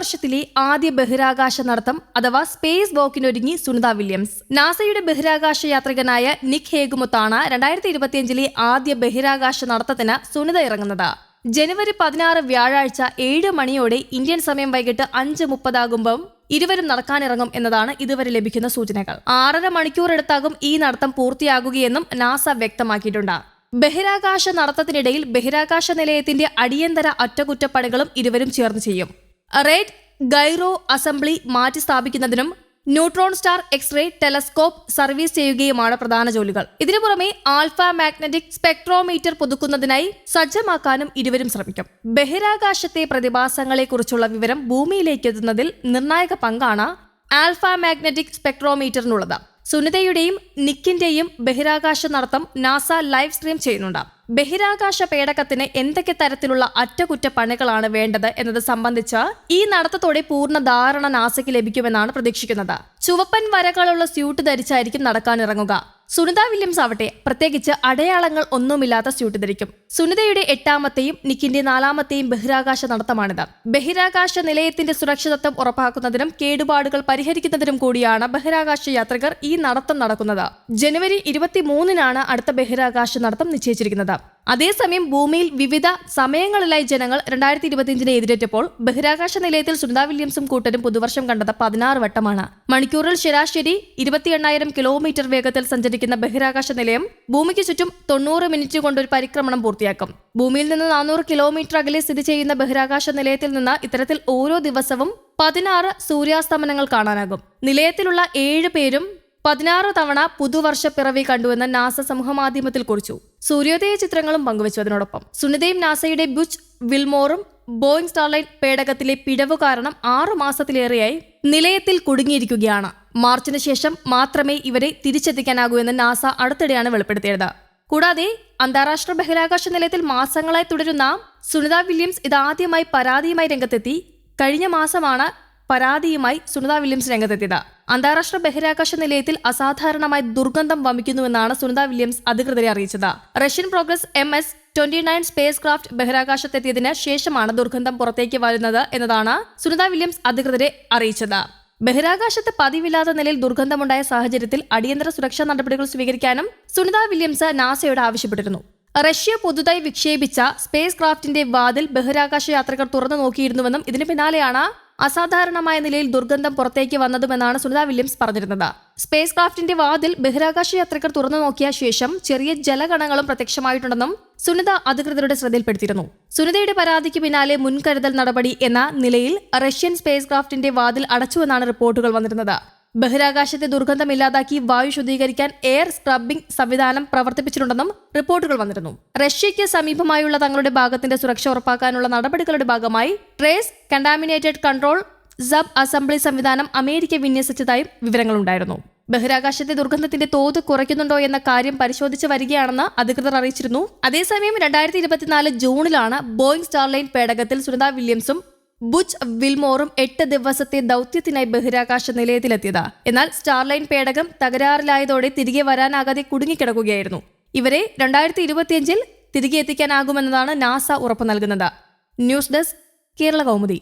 പുതുവർഷത്തിലെ ആദ്യ ബഹിരാകാശ നടത്തം അഥവാ സ്പേസ് വോക്കിനൊരുങ്ങി സുനിത വില്യംസ്. നാസയുടെ ബഹിരാകാശ യാത്രികനായ നിക് ഹേഗുമൊത്താണ് രണ്ടായിരത്തി ഇരുപത്തിയഞ്ചിലെ ആദ്യ ബഹിരാകാശ നടത്തത്തിന് സുനിത ഇറങ്ങുന്നത്. ജനുവരി പതിനാറ് വ്യാഴാഴ്ച ഏഴ് മണിയോടെ ഇന്ത്യൻ സമയം വൈകിട്ട് അഞ്ച് മുപ്പതാകുമ്പം ഇരുവരും നടക്കാനിറങ്ങും എന്നതാണ് ഇതുവരെ ലഭിക്കുന്ന സൂചനകൾ. ആറര മണിക്കൂർ എടുത്താകും ഈ നടത്തം പൂർത്തിയാകുകയെന്നും നാസ വ്യക്തമാക്കിയിട്ടുണ്ട്. ബഹിരാകാശ നടത്തത്തിനിടയിൽ ബഹിരാകാശ നിലയത്തിന്റെ അടിയന്തര അറ്റകുറ്റപ്പണികളും ഇരുവരും ചേർന്ന് ചെയ്യും. റേഡ് ഗൈറോ അസംബ്ലി മാറ്റി സ്ഥാപിക്കുന്നതിനും neutron star X-ray telescope service ചെയ്യുകയുമാണ് പ്രധാന ജോലികൾ. ഇതിനു പുറമെ ആൽഫ മാഗ്നറ്റിക് സ്പെക്ട്രോമീറ്റർ പുതുക്കുന്നതിനായി സജ്ജമാക്കാനും ഇരുവരും ശ്രമിക്കും. ബഹിരാകാശത്തെ പ്രതിഭാസങ്ങളെക്കുറിച്ചുള്ള വിവരം ഭൂമിയിലേക്ക് എത്തുന്നതിൽ നിർണായക പങ്കാണ് ആൽഫ മാഗ്നറ്റിക് സ്പെക്ട്രോമീറ്ററിനുള്ളത്. സുനിതയുടെയും നിക്കിന്റെയും ബഹിരാകാശ നടത്തം നാസ ലൈവ് സ്ട്രീം ചെയ്യുന്നുണ്ട്. ബഹിരാകാശ പേടകത്തിന് എന്തൊക്കെ തരത്തിലുള്ള അറ്റകുറ്റപ്പണികളാണ് വേണ്ടത് എന്നത് സംബന്ധിച്ച് ഈ നടത്തത്തോടെ പൂർണ ധാരണ നാസയ്ക്ക് ലഭിക്കുമെന്നാണ് പ്രതീക്ഷിക്കുന്നത്. ചുവപ്പൻ വരകളുള്ള സ്യൂട്ട് ധരിച്ചായിരിക്കും നടക്കാനിറങ്ങുക. സുനിത വില്യംസ് ആവട്ടെ പ്രത്യേകിച്ച് അടയാളങ്ങൾ ഒന്നുമില്ലാത്ത സ്യൂട്ട് ധരിക്കും. സുനിതയുടെ എട്ടാമത്തെയും നിക്കിന്റെ നാലാമത്തെയും ബഹിരാകാശ നടത്തമാണിത്. ബഹിരാകാശ നിലയത്തിന്റെ സുരക്ഷിതത്വം ഉറപ്പാക്കുന്നതിനും കേടുപാടുകൾ പരിഹരിക്കുന്നതിനും കൂടിയാണ് ബഹിരാകാശ യാത്രികർ ഈ നടത്തം നടക്കുന്നത്. ജനുവരി ഇരുപത്തിമൂന്നിനാണ് അടുത്ത ബഹിരാകാശ നടത്തം നിശ്ചയിച്ചിരിക്കുന്നത്. അതേസമയം ഭൂമിയിൽ വിവിധ സമയങ്ങളിലായി ജനങ്ങൾ രണ്ടായിരത്തി ഇരുപത്തിയഞ്ചിനെ എതിരേറ്റപ്പോൾ ബഹിരാകാശ നിലയത്തിൽ സുനിത വില്യംസും കൂട്ടരും പുതുവർഷം കണ്ടത് പതിനാറ് വട്ടമാണ്. മണിക്കൂറിൽ ശരാശരി ഇരുപത്തി എണ്ണായിരം കിലോമീറ്റർ വേഗത്തിൽ സഞ്ചരിക്കുന്ന ബഹിരാകാശ നിലയം ഭൂമിക്ക് ചുറ്റും തൊണ്ണൂറ് മിനിറ്റ് കൊണ്ട് ഒരു പരിക്രമണം പൂർത്തിയാക്കും. ഭൂമിയിൽ നിന്ന് നാനൂറ് കിലോമീറ്റർ അകലെ സ്ഥിതി ചെയ്യുന്ന ബഹിരാകാശ നിലയത്തിൽ നിന്ന് ഇത്തരത്തിൽ ഓരോ ദിവസവും പതിനാറ് സൂര്യാസ്തമനങ്ങൾ കാണാനാകും. നിലയത്തിലുള്ള ഏഴ് പേരും പതിനാറ് തവണ പുതുവർഷ പിറവി കണ്ടുവെന്ന് നാസ സമൂഹമാധ്യമത്തിൽ കുറിച്ചു. സൂര്യോദയ ചിത്രങ്ങളും പങ്കുവച്ചു അതിനോടൊപ്പം സുനിതയും നാസയുടെ ബുച്ച് വിൽമോറും ബോയിങ് സ്റ്റാർലൈറ്റ് പേടകത്തിലെ പിഴവ് കാരണം ആറു മാസത്തിലേറെയായി നിലയത്തിൽ കുടുങ്ങിയിരിക്കുകയാണ്. മാർച്ചിന് ശേഷം മാത്രമേ ഇവരെ തിരിച്ചെത്തിക്കാനാകൂ എന്ന് നാസ അടുത്തിടെയാണ് വെളിപ്പെടുത്തിയത്. കൂടാതെ അന്താരാഷ്ട്ര ബഹിരാകാശ നിലയത്തിൽ മാസങ്ങളായി തുടരുന്ന സുനിത വില്യംസ് ഇതാദ്യമായി പരാതിയുമായി രംഗത്തെത്തി. കഴിഞ്ഞ മാസമാണ് പരാതിയുമായി സുനിത വില്യംസ് രംഗത്തെത്തിയത്. അന്താരാഷ്ട്ര ബഹിരാകാശ നിലയത്തിൽ അസാധാരണമായി ദുർഗന്ധം വമിക്കുന്നുവെന്നാണ് സുനിത വില്യംസ് അധികൃതരെ അറിയിച്ചത്. Russian progress M S twenty nine spacecraft ബഹിരാകാശത്തെത്തിയതിന് ശേഷമാണ് ദുർഗന്ധം പുറത്തേക്ക് വരുന്നത് എന്നതാണ് സുനിത വില്യംസ് അധികൃതരെ അറിയിച്ചത്. ബഹിരാകാശത്ത് പതിവില്ലാത്ത നിലയിൽ ദുർഗന്ധമുണ്ടായ സാഹചര്യത്തിൽ അടിയന്തര സുരക്ഷാ നടപടികൾ സ്വീകരിക്കാനും സുനിത വില്യംസ് നാസയോട് ആവശ്യപ്പെട്ടിരുന്നു. റഷ്യ പുതുതായി വിക്ഷേപിച്ച സ്പേസ് ക്രാഫ്റ്റിന്റെ വാതിൽ ബഹിരാകാശ യാത്രികർ തുറന്നു നോക്കിയിരുന്നുവെന്നും ഇതിന് പിന്നാലെയാണ് അസാധാരണമായ നിലയിൽ ദുർഗന്ധം പുറത്തേക്ക് വന്നതുമെന്നാണ് സുനിത വില്യംസ് പറഞ്ഞിരുന്നത്. സ്പേസ് ക്രാഫ്റ്റിന്റെ വാതിൽ ബഹിരാകാശ യാത്രികർ തുറന്നു നോക്കിയ ശേഷം ചെറിയ ജലകണങ്ങളും പ്രത്യക്ഷമായിട്ടുണ്ടെന്നും സുനിത അധികൃതരുടെ ശ്രദ്ധയിൽപ്പെടുത്തിയിരുന്നു. സുനിതയുടെ പരാതിക്ക് പിന്നാലെ മുൻകരുതൽ നടപടി എന്ന നിലയിൽ റഷ്യൻ സ്പേസ് ക്രാഫ്റ്റിന്റെ വാതിൽ അടച്ചുവെന്നാണ് റിപ്പോർട്ടുകൾ വന്നിരുന്നത്. ബഹിരാകാശത്തെ ദുർഗന്ധം ഇല്ലാതാക്കി വായു ശുദ്ധീകരിക്കാൻ എയർ സ്ക്രബിംഗ് സംവിധാനം പ്രവർത്തിപ്പിച്ചിട്ടുണ്ടെന്നും റിപ്പോർട്ടുകൾ വന്നിരുന്നു. റഷ്യയ്ക്ക് സമീപമായുള്ള തങ്ങളുടെ ഭാഗത്തിന്റെ സുരക്ഷ ഉറപ്പാക്കാനുള്ള നടപടികളുടെ ഭാഗമായി trace contaminated control sub assembly സംവിധാനം അമേരിക്ക വിന്യസിച്ചതായും വിവരങ്ങളുണ്ടായിരുന്നു ബഹിരാകാശത്തെ ദുർഗന്ധത്തിന്റെ തോത് കുറയ്ക്കുന്നുണ്ടോ എന്ന കാര്യം പരിശോധിച്ച് വരികയാണെന്ന് അധികൃതർ അറിയിച്ചിരുന്നു. അതേസമയം രണ്ടായിരത്തി ഇരുപത്തിനാല് ജൂണിലാണ് ബോയിങ് സ്റ്റാർലൈൻ പേടകത്തിൽ സുനിത വില്യംസും ബുച്ച് വിൽമോറും എട്ട് ദിവസത്തെ ദൗത്യത്തിനായി ബഹിരാകാശ നിലയത്തിലെത്തിയത്. എന്നാൽ സ്റ്റാർലൈൻ പേടകം തകരാറിലായതോടെ തിരികെ വരാനാകാതെ കുടുങ്ങിക്കിടക്കുകയായിരുന്നു. ഇവരെ രണ്ടായിരത്തി ഇരുപത്തിയഞ്ചിൽ തിരികെ എത്തിക്കാനാകുമെന്നതാണ് നാസ ഉറപ്പു നൽകുന്നത്. News desk Kerala Kaumudi.